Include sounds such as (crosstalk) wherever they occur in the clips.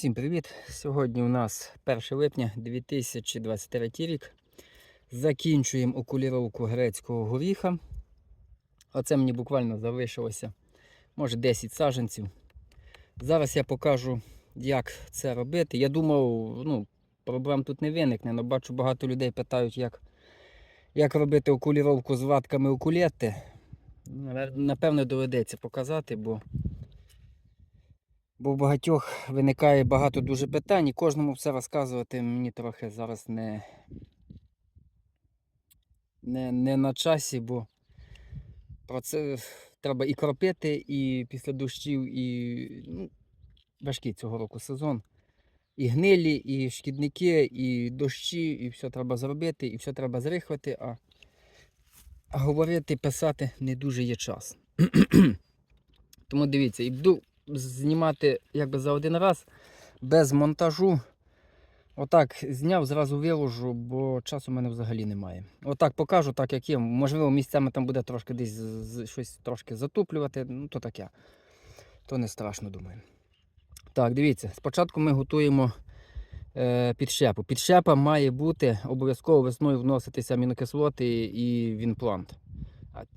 Всім привіт! Сьогодні у нас 1 липня 2023 рік. Закінчуємо окуліровку грецького горіха. Оце мені буквально залишилося, може 10 саджанців. Зараз я покажу, як це робити. Я думав, ну, проблем тут не виникне, але бачу, багато людей питають, як, як робити окуліровку з ватками окулети. Напевно, доведеться показати, бо Бо в багатьох виникає багато дуже питань, і кожному все розказувати мені трохи зараз не, не, не на часі, бо про це треба і кропити, і після дощів, і ну, важкий цього року сезон. І гнилі, і шкідники, і дощі, і все треба зробити, і все треба зрихвати, а, а говорити, писати не дуже є час. (clears throat) Тому дивіться, йду знімати якби за один раз без монтажу. Отак зняв, зразу виложу, бо часу в мене взагалі немає. Отак покажу, так як є. Можливо, місцями там буде трошки десь щось трошки затуплювати, ну то таке. То не страшно, думаю. Так, дивіться, спочатку ми готуємо е, підщепу. Підщепа має бути обов'язково весною вноситися амінокислоти і вінплант.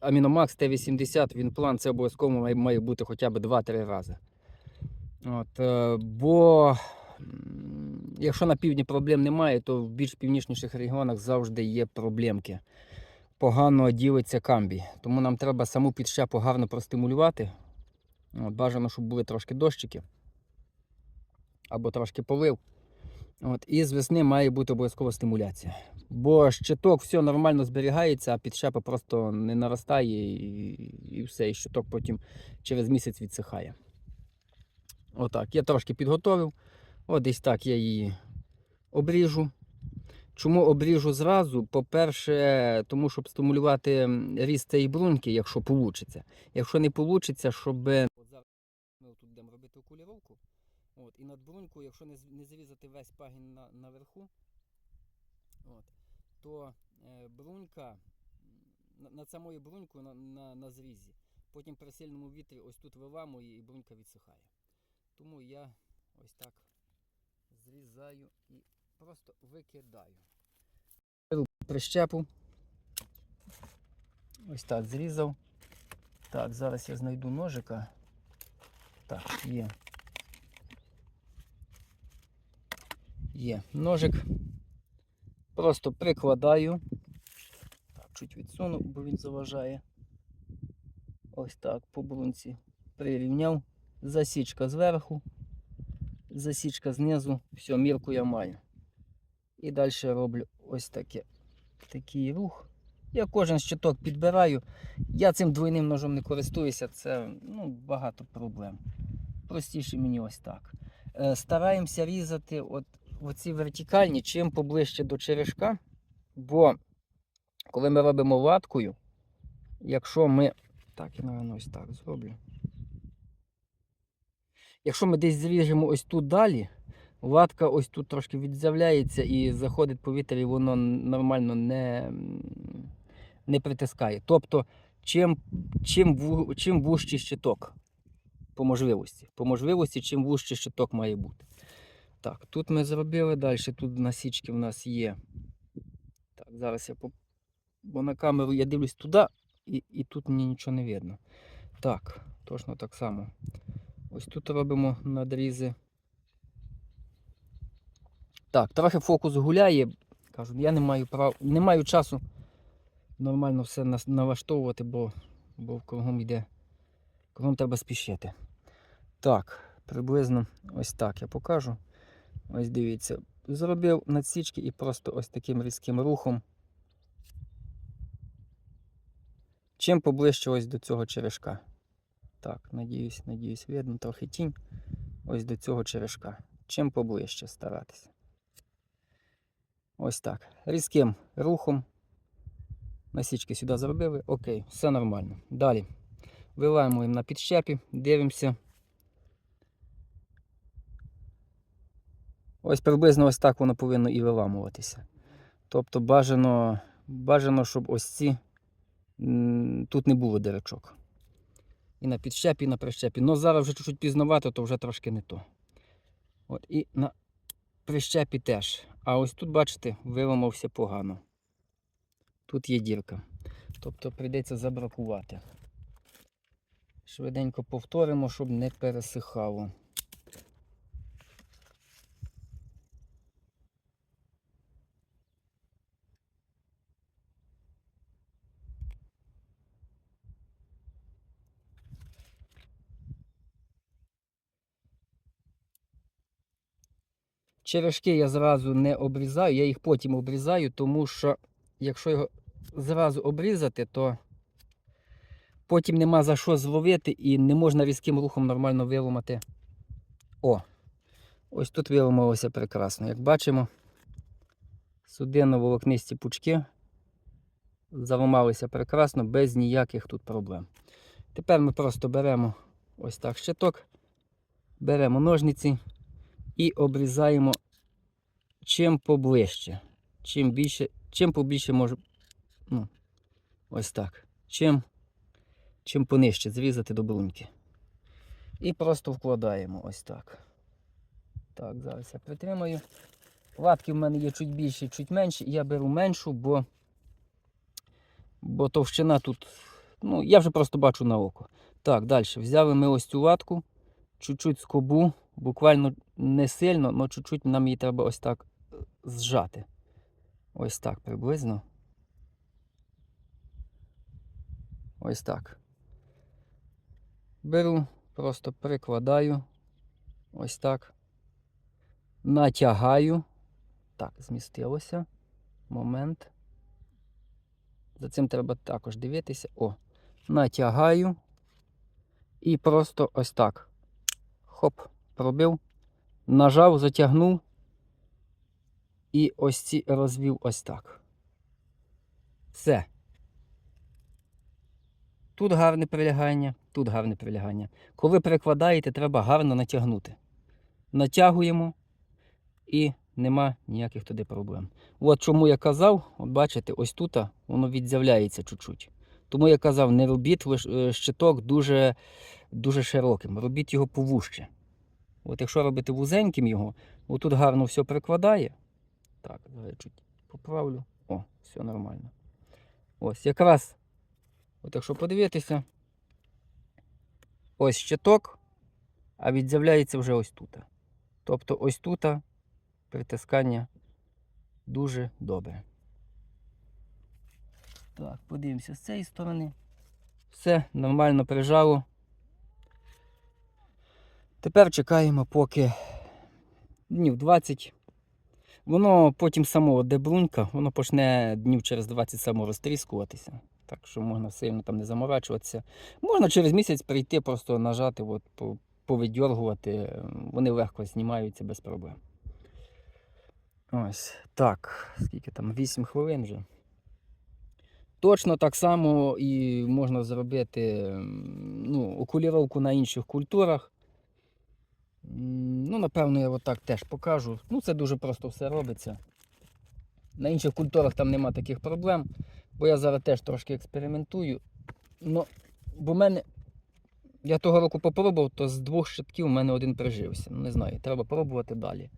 Аміномакс Т80, вінплант це обов'язково має, має бути хоча б 2-3 рази. От, е, бо якщо на півдні проблем немає, то в більш північніших регіонах завжди є проблемки. Погано ділиться камбій. Тому нам треба саму підщепу гарно простимулювати. От, бажано, щоб були трошки дощики або трошки полив. От, і з весни має бути обов'язкова стимуляція. Бо щиток все нормально зберігається, а підщепа просто не наростає і, і все. І щиток потім через місяць відсихає. Отак, я трошки підготовив. От десь так я її обріжу. Чому обріжу зразу? По-перше, тому щоб стимулювати ріст цієї бруньки, якщо вийде. Якщо не вийде, щоб. Зараз ми тут будемо робити окуліровку. От, і над брунькою, якщо не зрізати весь пагін на, наверху, от, то е, брунька, на- над самою брунькою на, на, на зрізі, потім при сильному вітрі ось тут виламує і брунька відсихає. Тому я ось так зрізаю і просто викидаю. Беру прищепу. Ось так зрізав. Так, зараз я знайду ножика. Так, є. Є ножик. Просто прикладаю. Чуть відсуну, бо він заважає. Ось так, по брунці прирівняв. Засічка зверху, засічка знизу. Все, мірку я маю. І далі роблю ось таке, такий рух. Я кожен щиток підбираю. Я цим двойним ножом не користуюся, це ну, багато проблем. Простіше мені ось так. Е, стараємося різати от, оці вертикальні, чим поближче до черешка. Бо коли ми робимо латкою, якщо ми. Так, я напевно, ось так зроблю. Якщо ми десь зріжемо ось тут далі, латка ось тут трошки відзявляється і заходить повітря, і воно нормально не, не притискає. Тобто, чим, чим, чим вужчий щиток по можливості. По можливості, чим вужчий щиток має бути. Так, тут ми зробили далі, тут насічки в нас є. Так, зараз я по... Бо на камеру я дивлюсь туди, і, і тут мені нічого не видно. Так, точно так само. Ось тут робимо надрізи. Так, трохи фокус гуляє. Кажу, я не маю прав... не маю часу нормально все налаштовувати, бо, бо кругом йде. Кругом треба спішити. Так, приблизно ось так я покажу. Ось дивіться. Зробив надсічки і просто ось таким різким рухом. Чим поближче ось до цього черешка. Так, надіюсь, надіюсь, видно трохи тінь. Ось до цього черешка. Чим поближче старатися. Ось так. Різким рухом. Насічки сюди зробили. Окей, все нормально. Далі. Виламуємо на підщепі, дивимося. Ось приблизно ось так воно повинно і виламуватися. Тобто бажано, бажано щоб ось ці тут не було дирочок. І на підщепі, і на прищепі. Ну зараз вже чуть-чуть пізнавато, то вже трошки не то. От, і на прищепі теж. А ось тут, бачите, виламався погано. Тут є дірка. Тобто прийдеться забракувати. Швиденько повторимо, щоб не пересихало. Черешки я зразу не обрізаю, я їх потім обрізаю, тому що якщо його зразу обрізати, то потім нема за що зловити і не можна різким рухом нормально виламати. О! Ось тут виламалося прекрасно. Як бачимо, судинно-волокнисті пучки заламалися прекрасно, без ніяких тут проблем. Тепер ми просто беремо ось так щиток, беремо ножниці і обрізаємо чим поближче. Чим більше, чим побільше може. Ну, ось так. Чим, чим понижче зрізати до бруньки. І просто вкладаємо ось так. Так, зараз я притримаю. Латки в мене є чуть більші, чуть менші. Я беру меншу, бо, бо товщина тут. Ну, я вже просто бачу на око. Так, далі. Взяли ми ось цю латку, чуть-чуть скобу, буквально не сильно, але чуть-чуть нам її треба ось так е, зжати. Ось так приблизно. Ось так. Беру, просто прикладаю. Ось так. Натягаю. Так, змістилося. Момент. За цим треба також дивитися. О, натягаю. І просто ось так. Хоп, пробив. Нажав, затягнув. І ось ці розвів ось так. Все. Тут гарне прилягання, тут гарне прилягання. Коли перекладаєте, треба гарно натягнути. Натягуємо і нема ніяких туди проблем. От чому я казав, от бачите, ось тут воно відзявляється чуть-чуть. Тому я казав, не робіть е, щиток дуже, дуже широким, робіть його повужче. От якщо робити вузеньким його, отут гарно все прикладає. Так, зараз чуть поправлю. О, все нормально. Ось якраз, от якщо подивитися, ось щиток, а відзявляється вже ось тут. Тобто ось тут притискання дуже добре. Так, подивимося з цієї сторони. Все нормально прижало. Тепер чекаємо, поки днів 20. Воно потім само де брунька, воно почне днів через 20 само розтріскуватися. Так що можна сильно там не заморачуватися. Можна через місяць прийти, просто нажати, от, повидьоргувати. Вони легко знімаються без проблем. Ось так. Скільки там? 8 хвилин вже. Точно так само і можна зробити ну, окуліровку на інших культурах. Ну, напевно, я отак теж покажу. Ну, це дуже просто все робиться. На інших культурах там нема таких проблем, бо я зараз теж трошки експериментую. Ну, бо мене, я того року попробував, то з двох щитків у мене один прижився. Ну, не знаю, треба пробувати далі.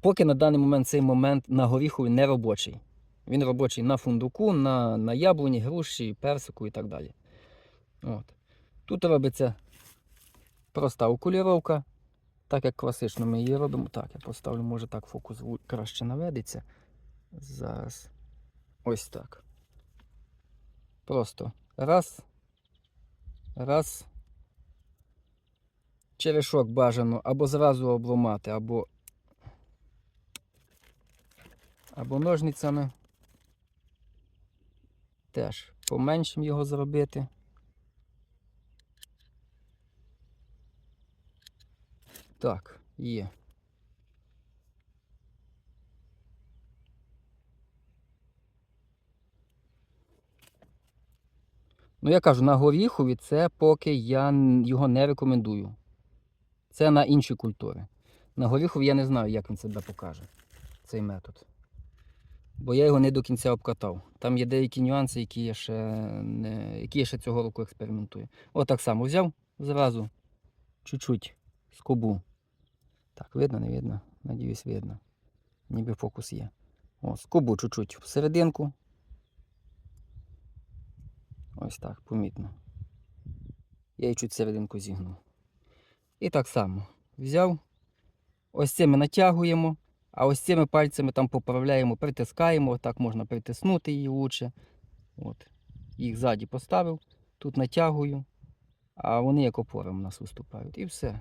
Поки на даний момент цей момент на горіхові не робочий. Він робочий на фундуку, на, на яблуні, груші, персику і так далі. От. Тут робиться проста окуліровка, так як класично ми її робимо. Так, я поставлю, може так фокус краще наведеться. Зараз. Ось так. Просто раз. Раз. Черешок бажано або зразу обламати, або, або ножницями. Теж поменшим його зробити. Так, є. Ну, я кажу, на горіхові це поки я його не рекомендую. Це на інші культури. На горіхові я не знаю, як він себе покаже, цей метод. Бо я його не до кінця обкатав. Там є деякі нюанси, які я ще, не, які я ще цього року експериментую. От так само взяв зразу чуть-чуть скобу Так, видно, не видно? Надіюсь, видно. Ніби фокус є. О, скобу чуть-чуть всерединку. Ось так, помітно. Я її чуть серединку зігнув. І так само взяв. Ось цими натягуємо, а ось цими пальцями там поправляємо, притискаємо. Так можна притиснути її лучше. От. Їх ззаді поставив, тут натягую, а вони як опора у нас виступають. І все.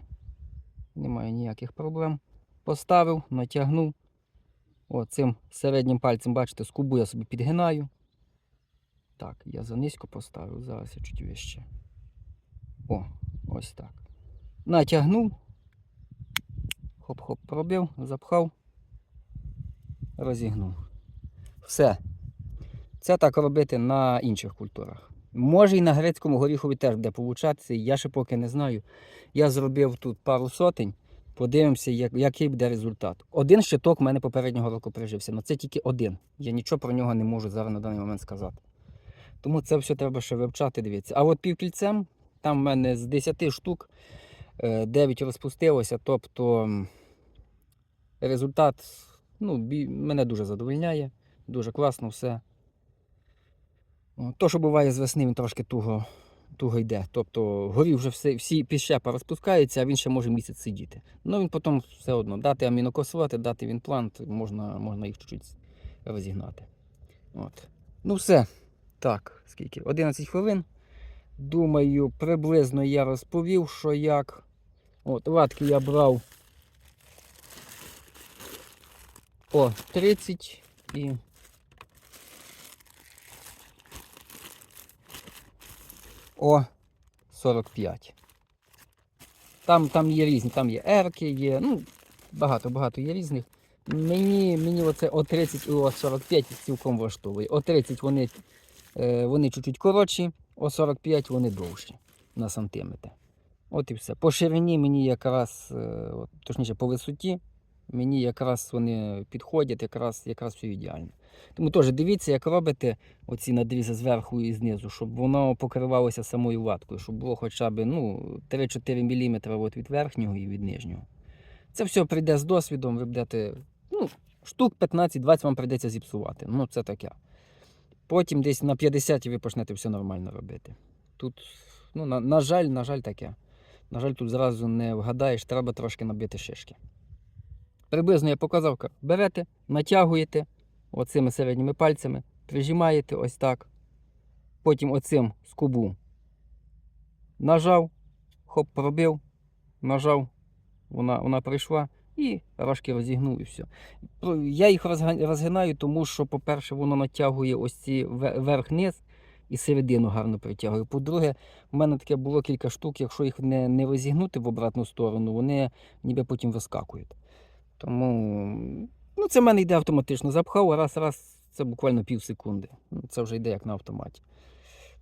Немає ніяких проблем. Поставив, натягнув. О, цим середнім пальцем, бачите, скубу я собі підгинаю. Так, я занизько поставив, зараз я чуть вище. О, ось так. Натягнув. Хоп-хоп, пробив, запхав, розігнув. Все. Це так робити на інших культурах. Може і на грецькому горіхові теж буде получатися, я ще поки не знаю. Я зробив тут пару сотень, подивимося, як, який буде результат. Один щиток в мене попереднього року прижився, але це тільки один. Я нічого про нього не можу зараз на даний момент сказати. Тому це все треба ще вивчати, дивіться. А от півкільцем, там в мене з 10 штук 9 розпустилося, тобто результат ну, мене дуже задовольняє, дуже класно все. О, То, що буває з весни, він трошки туго, туго йде. Тобто горі вже все, всі піщепа розпускаються, а він ще може місяць сидіти. Ну він потім все одно дати амінокислоти, дати він плант, можна, можна їх чуть-чуть розігнати. От. Ну все. Так, скільки? 11 хвилин. Думаю, приблизно я розповів, що як. От, ватки я брав по 30 і. О 45. Там, там є різні, там є ерки, є, ну, багато-багато є різних. Мені, мені оце о 30 і о 45 цілком влаштовує. О 30 вони, е, вони чуть-чуть коротші, о 45 вони довші на сантиметр. От і все. По ширині мені якраз, е, точніше по висоті, мені якраз вони підходять, якраз, якраз все ідеально. Тому теж дивіться, як робите оці надрізи зверху і знизу, щоб воно покривалося самою ваткою, щоб було хоча б ну, 3-4 мм от від верхнього і від нижнього. Це все прийде з досвідом, ви будете ну, штук 15-20 вам прийдеться зіпсувати. Ну, це таке. Потім десь на 50 ви почнете все нормально робити. Тут, ну, на, на жаль, на жаль, таке. На жаль, тут зразу не вгадаєш, треба трошки набити шишки. Приблизно я показав, берете, натягуєте оцими середніми пальцями, прижимаєте ось так. Потім оцим скобу нажав, хоп, пробив, нажав, вона, вона прийшла і рожки розігнув і все. Я їх розгинаю, тому що, по-перше, воно натягує ось ці верх-низ і середину гарно притягує. По-друге, в мене таке було кілька штук, якщо їх не, не розігнути в обратну сторону, вони ніби потім вискакують. Тому ну, це в мене йде автоматично. Запхав, раз, раз, це буквально пів секунди. Ну, Це вже йде як на автоматі.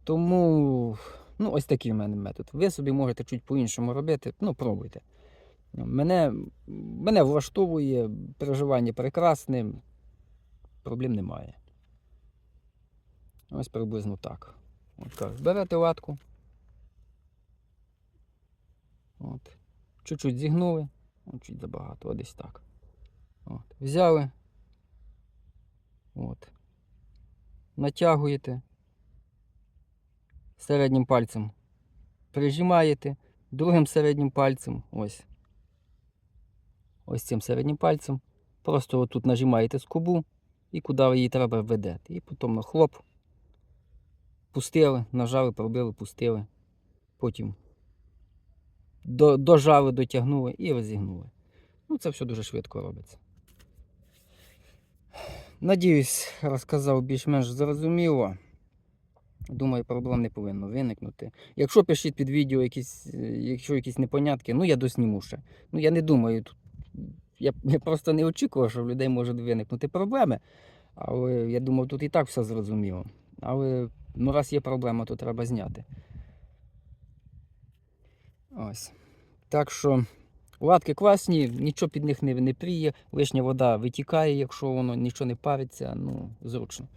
Тому ну, ось такий в мене метод. Ви собі можете чуть по-іншому робити, ну, пробуйте. Мене, мене влаштовує переживання прекрасне, проблем немає. Ось приблизно так. От. Берете латку. От. Чуть-чуть зігнули. Чуть забагато, от десь так. От. Взяли. От. Натягуєте. Середнім пальцем прижимаєте, другим середнім пальцем, ось. Ось цим середнім пальцем. Просто отут нажимаєте скобу і куди її треба ведете. І потім на хлоп. Пустили, нажали, пробили, пустили. Потім дожали, дотягнули і розігнули. Ну, це все дуже швидко робиться. Надіюсь, розказав більш-менш зрозуміло. Думаю, проблем не повинно виникнути. Якщо пишіть під відео якісь, якщо якісь непонятки, ну я досніму ще. Ну я не думаю, я, я просто не очікував, що в людей можуть виникнути проблеми. Але я думав, тут і так все зрозуміло. Але ну, раз є проблема, то треба зняти. Ось. Так що латки класні, нічого під них не, не пріє, лишня вода витікає, якщо воно нічого не париться, ну, зручно.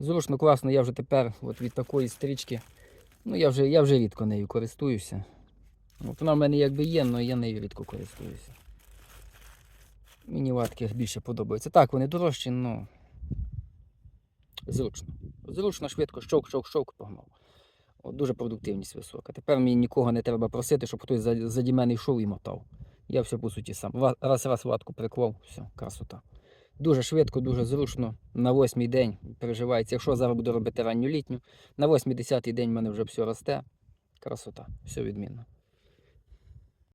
Зручно, класно, я вже тепер от від такої стрічки, ну я вже, я вже рідко нею користуюся. От вона в мене якби є, але я нею рідко користуюся. Мені ватки більше подобаються. Так, вони дорожчі, але зручно. Зручно, швидко, щовк, щовк, щовк, погнав. От, дуже продуктивність висока. Тепер мені нікого не треба просити, щоб хтось заді мене йшов і мотав. Я все по суті сам. Раз раз ватку приклав, все, красота. Дуже швидко, дуже зручно. На восьмий день переживається. Якщо зараз буду робити ранню літню, на восьмий десятий день в мене вже все росте. Красота, все відмінно.